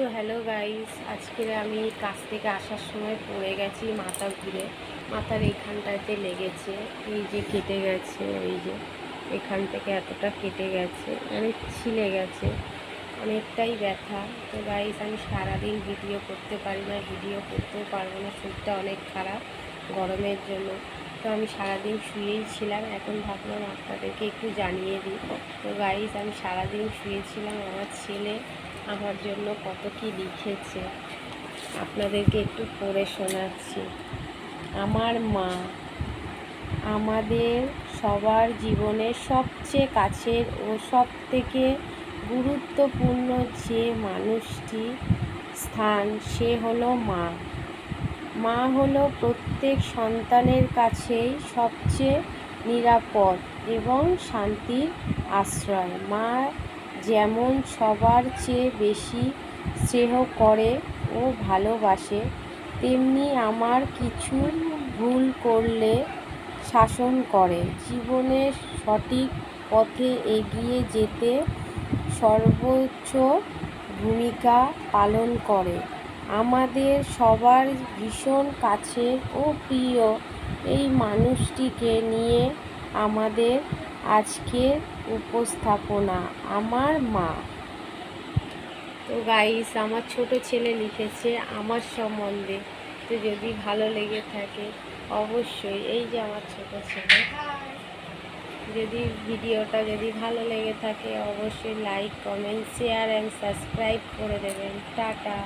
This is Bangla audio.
সো হ্যালো গাইস আজকে আমি কাজ থেকে আসার সময় পড়ে গেছি মাথা ঘুরে। মাথার এইখানটাতে লেগেছে, এই যে কেটে গেছে, এই যে এখান থেকে এতটা কেটে গেছে অনেক ছিলে গেছে, অনেকটাই ব্যথা। তো গাইস আমি সারাদিন ভিডিও করতে পারি না ভিডিও করতেও পারব না, শরীরটা অনেক খারাপ গরমের জন্য। তো আমি সারাদিন শুয়েই ছিলাম, এখন ভাবলাম আপনাদেরকে একটু জানিয়ে দিই। তো গাইস আমি সারাদিন শুয়েছিলাম, আমার ছেলে আমার জন্য কত কি লিখেছে, আপনাদেরকে একটু পড়ে শোনাচ্ছি। আমার মা আমাদের সবার জীবনের সবচেয়ে কাছের ও সব থেকে গুরুত্বপূর্ণ যে মানুষটি স্থান, সে হলো মা। মা হলো প্রত্যেক সন্তানের কাছেই সবচেয়ে নিরাপদ এবং শান্তির আশ্রয়। মা যেমন সবার চেয়ে বেশি স্নেহ করে ও ভালোবাসে, তেমনি আমার কিছু ভুল করলে শাসন করে। জীবনের সঠিক পথে এগিয়ে যেতে সর্বোচ্চ ভূমিকা পালন করে। আমাদের সবার ভীষণ কাছের ও প্রিয় এই মানুষটিকে নিয়ে আমাদের আজকের উপস্থাপনা আমার মা। তো গাইস আমার ছোট ছেলে লিখেছে, আমার সম্বন্ধে তো যদি ভালো লেগে থাকে, অবশ্যই। এই যে আমার ছোট ছেলে। যদি ভিডিওটা যদি ভালো লেগে থাকে, অবশ্যই like comment share and subscribe করে দেবেন। টাটা।